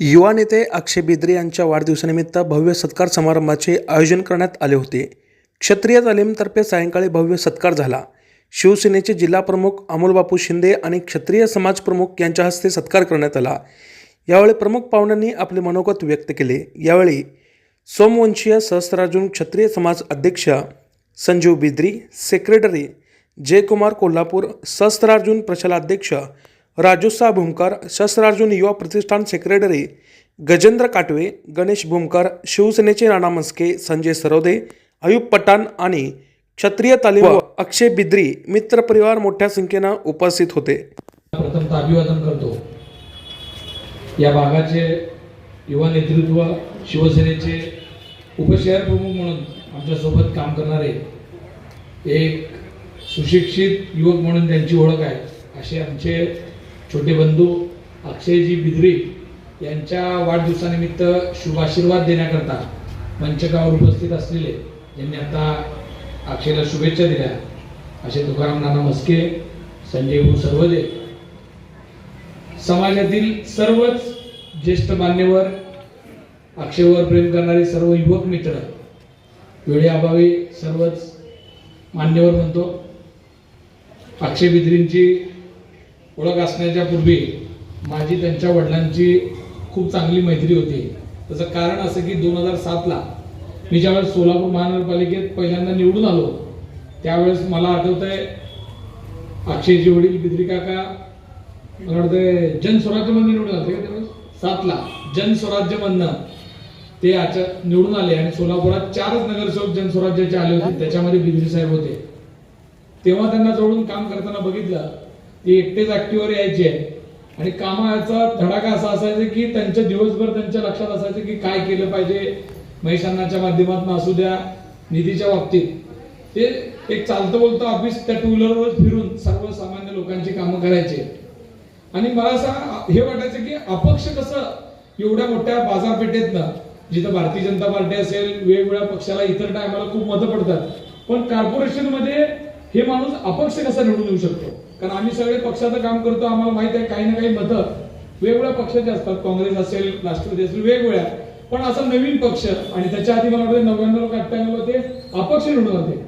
युवा नेते अक्षय बिद्रे यांच्या वाढदिवसानिमित्त भव्य सत्कार समारंभाचे आयोजन करण्यात आले होते. क्षत्रिय तालीमतर्फे सायंकाळी भव्य सत्कार झाला. शिवसेनेचे जिल्हाप्रमुख अमोलबापू शिंदे आणि क्षत्रिय समाज प्रमुख यांच्या हस्ते सत्कार करण्यात आला. यावेळी प्रमुख पाहुण्यांनी आपले मनोगत व्यक्त केले. यावेळी सोमवंशीय सहस्त्रार्जुन क्षत्रिय समाज अध्यक्ष संजीव बिद्री सेक्रेटरी जयकुमार कोल्हापूर सहस्त्रार्जुन प्रशालाध्यक्ष राजोत्साह भूमकर शस्त्रार्जुन युवा प्रतिष्ठान सेक्रेटरी गजेंद्र काटवे गणेश भूमकर शिवसेनेचे राणा मस्के संजय सरोदे अयुब पठाण आणि क्षत्रिय तालीम अक्षय बिद्री मित्रपरिवार मोठ्या संख्येनं उपस्थित होते. प्रथमतः अभिवादन करतो. या भागाचे युवा नेतृत्व शिवसेनेचे उपशहर प्रमुख म्हणून आमच्यासोबत काम करणारे एक सुशिक्षित युवक म्हणून त्यांची ओळख आहे. असे आमचे छोटे बंधू अक्षयजी बिद्री यांच्या वाढदिवसानिमित्त शुभाशीर्वाद देण्याकरता मंचकावर उपस्थित असलेले ज्यांनी आता अक्षयला शुभेच्छा दिल्या. असे तुकाराम नाना मस्के संजय भाऊ सर्वदे. समाजातील सर्वच ज्येष्ठ मान्यवर अक्षयवर प्रेम करणारे सर्व युवक मित्र वेळेअभावी सर्वच मान्यवर म्हणतो. अक्षय बिद्रींची ओळख असण्याच्या पूर्वी माझी त्यांच्या वडिलांची खूप चांगली मैत्री होती. त्याचं कारण असं की दोन हजार सातला मी ज्यावेळेस सोलापूर महानगरपालिकेत पहिल्यांदा निवडून आलो त्यावेळेस मला आठवत आहे अक्षयजी वडील बिद्री काका मला वाटतं जनस्वराज्यमध्ये निवडून आले का त्यावेळेस? सातला. जनस्वराज्यमधनं ते आच्या निवडून आले आणि सोलापुरात चारच नगरसेवक जनस्वराज्याचे आले होते. त्याच्यामध्ये बिद्री साहेब होते. तेव्हा त्यांना जोडून काम करताना बघितलं. ते एकटेच ऍक्टिव्हवर यायचे. आणि कामाचा धडाका असा असायचा की त्यांच्या दिवसभर त्यांच्या लक्षात असायचं की काय केलं पाहिजे. महेशांनाच्या माध्यमातून असू द्या निधीच्या बाबतीत. ते एक चालतं बोलतं ऑफिस त्या टू व्हीलरवर फिरून सर्वसामान्य लोकांची कामं करायचे. आणि मला असं हे वाटायचं की अपक्ष कसं एवढ्या मोठ्या बाजारपेठेतनं जिथं भारतीय जनता पार्टी असेल वेगवेगळ्या पक्षाला इतर टायमाला खूप मतं पडतात. पण कॉर्पोरेशनमध्ये हे माणूस अपक्ष कसा निवडून येऊ शकतो? कारण आम्ही सगळे पक्षाचं काम करतो आम्हाला माहीत आहे काही ना काही मतं वेगवेगळ्या पक्षाचे असतात. काँग्रेस असेल राष्ट्रवादी असेल वेगवेगळ्या. पण असा नवीन पक्ष आणि त्याच्या आधी मला वाटतं नव्याण्णव अठ्ठ्याण्णव ते अपक्ष निवडून होते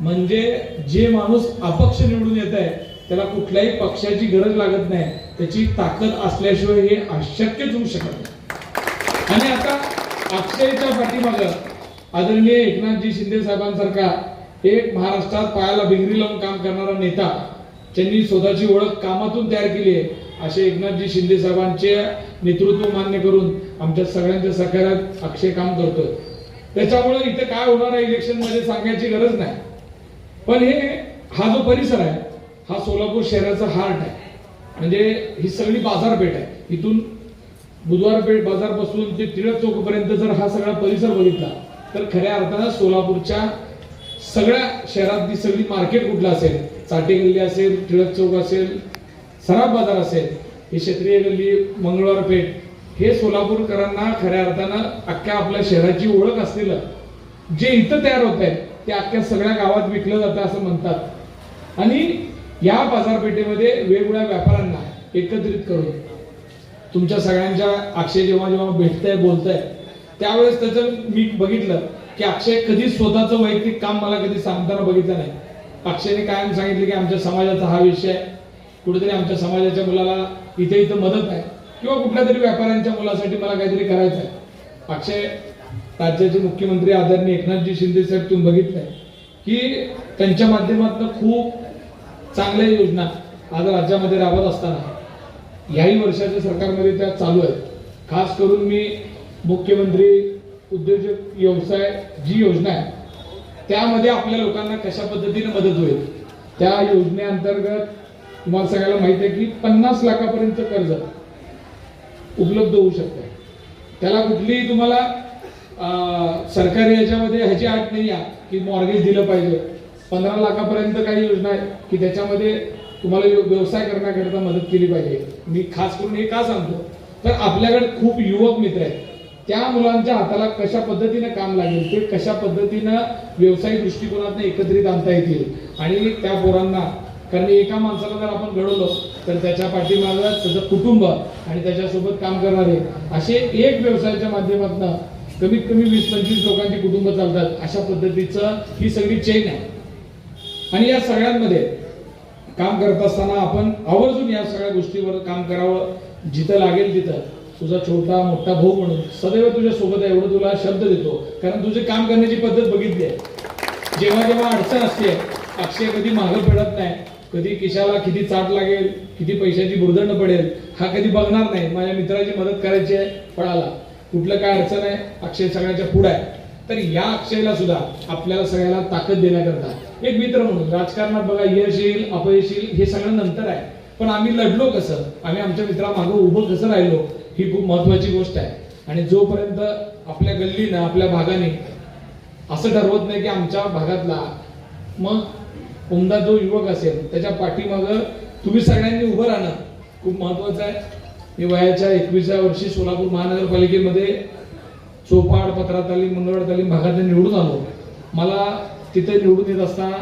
म्हणजे जे माणूस अपक्ष निवडून येत आहे त्याला कुठल्याही पक्षाची गरज लागत नाही. त्याची ताकद असल्याशिवाय हे अशक्यच होऊ शकत नाही. आणि आता अक्षयच्या पाठीमाग आदरणीय एकनाथजी शिंदे साहेबांसारखा एक महाराष्ट्रात पायाला भिंगरी लावून काम करणारा नेता त्यांनी स्वतःची ओळख कामातून तयार केली आहे. असे एकनाथजी शिंदे साहेबांचे नेतृत्व मान्य करून आमच्या सगळ्यांच्या सहकार्यात अक्षय काम करतोय. त्याच्यामुळे इथे काय होणार आहे इलेक्शनमध्ये सांगायची गरज नाही. पण हे हा जो परिसर आहे हा सोलापूर शहराचा हार्ट आहे. म्हणजे ही सगळी बाजारपेठ आहे. इथून बुधवारपेठ बाजारपासून ते टिळक चौकपर्यंत जर हा सगळा परिसर बघितला तर खऱ्या अर्थानं सोलापूरच्या सगळ्या शहरातली सगळी मार्केट कुठलं असेल? चाटे गल्ली असेल टिळक चौक असेल सराफ बाजार असेल ही क्षेत्रीय गल्ली मंगळवार पेठ हे सोलापूरकरांना खऱ्या अर्थानं अख्ख्या आपल्या शहराची ओळख असलेलं जे इथं तयार होत आहे ते अख्ख्या सगळ्या गावात विकलं जातं असं म्हणतात. आणि या बाजारपेठेमध्ये वेगवेगळ्या व्यापाऱ्यांना एकत्रित करून तुमच्या सगळ्यांच्या अक्षय जेव्हा जेव्हा भेटतंय बोलतंय त्यावेळेस त्याचं मी बघितलं की अक्षय कधीच स्वतःचं वैयक्तिक काम मला कधी सांगताना बघितलं नाही. अक्षयने कायम सांगितलं की आमच्या समाजाचा हा विषय आहे. कुठेतरी आमच्या समाजाच्या मुलाला इथे इथं मदत आहे. किंवा कुठल्या तरी व्यापाऱ्यांच्या मुलासाठी मला काहीतरी करायचं आहे अक्षय राज्याचे मुख्यमंत्री आदरणीय एकनाथजी शिंदे साहेब तुम्ही बघितलंय की त्यांच्या माध्यमातून खूप चांगल्या योजना आज राज्यामध्ये राबत असताना याही वर्षाच्या सरकारमध्ये त्या चालू आहेत. खास करून मी मुख्यमंत्री उद्योजक व्यवसाय जी योजना आहे त्यामध्ये आपल्या लोकांना कशा पद्धतीने मदत होईल? त्या योजनेअंतर्गत तुम्हाला सगळ्याला माहिती आहे की पन्नास लाखापर्यंत कर्ज उपलब्ध होऊ शकते. त्याला कुठलीही तुम्हाला सरकारी याच्यामध्ये ह्याची अट नाही आहे की मॉर्गेज दिलं पाहिजे. पंधरा लाखापर्यंत काही योजना आहे की त्याच्यामध्ये तुम्हाला व्यवसाय करण्याकरिता मदत केली पाहिजे. मी खास करून हे का सांगतो? तर आपल्याकडे खूप युवक मित्र आहेत. त्या मुलांच्या हाताला कशा पद्धतीनं काम लागेल ते कशा पद्धतीनं व्यवसायिक दृष्टिकोनातून एकत्रित आणता येतील? आणि त्या पोरांना कारण एका माणसाला जर आपण घडवलं तर त्याच्या पाठीमागं त्याचं कुटुंब आणि त्याच्यासोबत काम करणारे असे एक व्यवसायाच्या माध्यमातून कमीत कमी वीस पंचवीस लोकांची कुटुंब चालतात अशा पद्धतीचं ही सगळी चेन आहे. आणि या सगळ्यांमध्ये काम करत असताना आपण आवर्जून या सगळ्या गोष्टीवर काम करावं जिथं लागेल तिथं. तुझा छोटा मोठा भाऊ म्हणून सदैव तुझ्या सोबत आहे एवढं तुला शब्द देतो. कारण तुझे काम करण्याची पद्धत बघितली आहे. जेव्हा जेव्हा अडचण असते अक्षय कधी मागं पडत नाही कधी किशाला किती चाट लागेल किती पैशाची बुरदंड पडेल हा कधी बघणार नाही. माझ्या मित्राची मदत करायची आहे पळाला कुठलं काय अडचण आहे अक्षय सगळ्याच्या पुढे आहे. तर या अक्षयला सुद्धा आपल्याला सगळ्याला ताकद देण्याकरता. एक मित्र म्हणून राजकारणात बघा यश येईल अपयश येईल हे सगळं नंतर आहे. पण आम्ही लढलो कसं? आम्ही आमच्या मित्रामागं उभं कसं राहिलो? ही खूप महत्वाची गोष्ट आहे. आणि जोपर्यंत आपल्या गल्लीनं आपल्या भागाने असं ठरवत नाही की आमच्या भागातला मग उमदा जो युवक असेल त्याच्या पाठीमागं तुम्ही सगळ्यांनी उभं राहणं खूप महत्वाचं आहे. मी वयाच्या एकविसाव्या वर्षी सोलापूर महानगरपालिकेमध्ये चोपाड पत्रा तालीम मंगळवार तालीम भागात निवडून आलो. मला तिथे निवडून येत असताना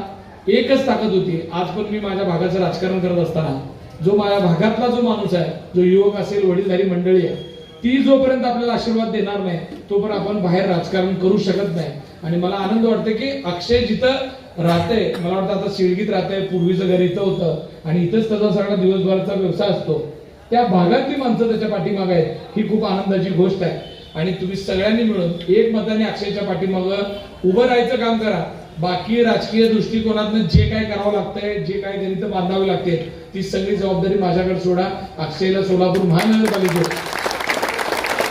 एकच ताकद होती. आज पण मी माझ्या भागाचं राजकारण करत असताना जो माझ्या भागातला जो माणूस आहे जो युवक असेल वडीलधारी मंडळी आहे ती जोपर्यंत आपल्याला आशीर्वाद देणार नाही तोपर्यंत आपण बाहेर राजकारण करू शकत नाही. आणि मला आनंद वाटतो की अक्षय जिथं राहते मला वाटतं आता शिळगीत राहते पूर्वीचं घर इथं होतं आणि इथंच त्याचा सगळा दिवसभराचा व्यवसाय असतो. त्या भागातली माणसं त्याच्या पाठीमागं आहेत ही खूप आनंदाची गोष्ट आहे. आणि तुम्ही सगळ्यांनी मिळून एक मताने अक्षयच्या पाठीमागं उभं राहायचं काम करा. बाकी राजकीय दृष्टिकोनातनं जे काय करावं लागतंय जे काय गणित बांधावे लागते ती सगळी जबाबदारी माझ्याकडे सोडा. अक्षयला सोलापूर महानगरपालिकेत.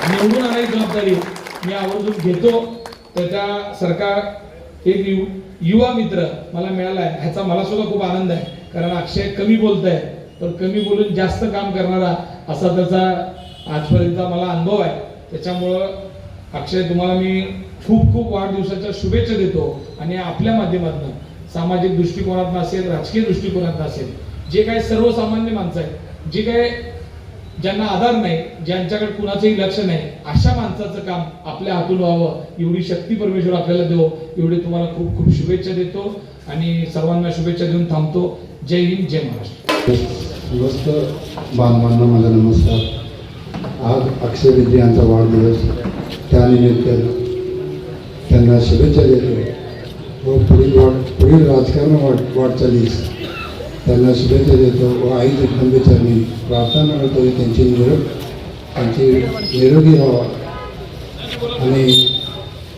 निवडून आणायची जबाबदारी मी आवर्जून घेतो. त्याच्या सरकार एक यु- युवा मित्र मला मिळाला आहे ह्याचा मला सुद्धा खूप आनंद आहे. कारण अक्षय कमी बोलत आहे तर कमी बोलून जास्त काम करणारा असा त्याचा आजपर्यंतचा मला अनुभव आहे. त्याच्यामुळं अक्षय तुम्हाला मी खूप खूप वाढदिवसाच्या शुभेच्छा देतो. आणि आपल्या माध्यमातून सामाजिक दृष्टिकोनातून असेल राजकीय दृष्टिकोनातून असेल जे काय सर्वसामान्य माणसं आहेत जे काय ज्यांना आधार नाही ज्यांच्याकडे कुणाचंही लक्ष नाही अशा माणसाचं काम आपल्या हातून व्हावं. एवढी शक्ती परमेश्वर आपल्याला देव. एवढी तुम्हाला खूप खूप शुभेच्छा देतो आणि सर्वांना शुभेच्छा देऊन थांबतो. जय हिंद जय महाराष्ट्र. बांधवांना माझा नमस्कार. आज अक्षय विद्या यांचा वाढदिवस. त्यानिमित्त त्यांना शुभेच्छा देतो. व पुढील वाट पुढील राजकारण वाट वाटचालीस. त्यांना शुभेच्छा देतो व आई जगदंबेचरणी प्रार्थना करतो की त्यांची निरोग त्यांची निरोगी व्हावा. आणि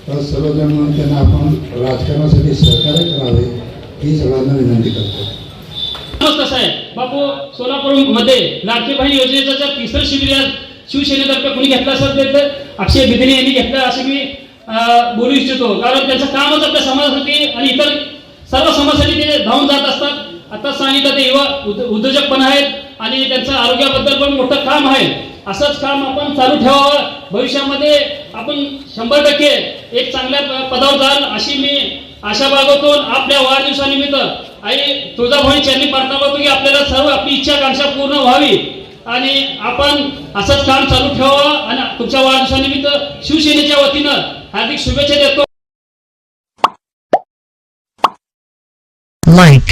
सर्वजण म्हणून त्यांना आपण राजकारणासाठी सहकार्य करावे ही सगळ्यांना विनंती करतो. कसं आहे बापू सोलापूरमध्ये लाडकी बहीण योजनेचं जर तिसरं शिबिर शिवसेनेतर्फे कोणी घेतलं असेल तर अक्षय बिदने यांनी घेतलं असं मी बोलू इच्छितो. कारण त्यांचं कामच आपल्या समाजासाठी आणि इतर सर्व समाजासाठी ते धावून जात आता सांगितलं ते युवा उद्योजक पण आहेत आणि त्यांचं आरोग्याबद्दल पण मोठं काम आहे. असंच काम आपण चालू ठेवावं. भविष्यामध्ये आपण शंभर टक्के एक चांगल्या पदावर जाल अशी मी आशा बागवतो आपल्या वाढदिवसानिमित्त आई तुळजाभवानी चरणी प्रार्थना करतो की आपल्याला सर्व आपली इच्छा आकांक्षा पूर्ण व्हावी. आणि आपण असंच काम चालू ठेवावं आणि तुमच्या वाढदिवसानिमित्त शिवसेनेच्या वतीनं हार्दिक शुभेच्छा देतो. Like,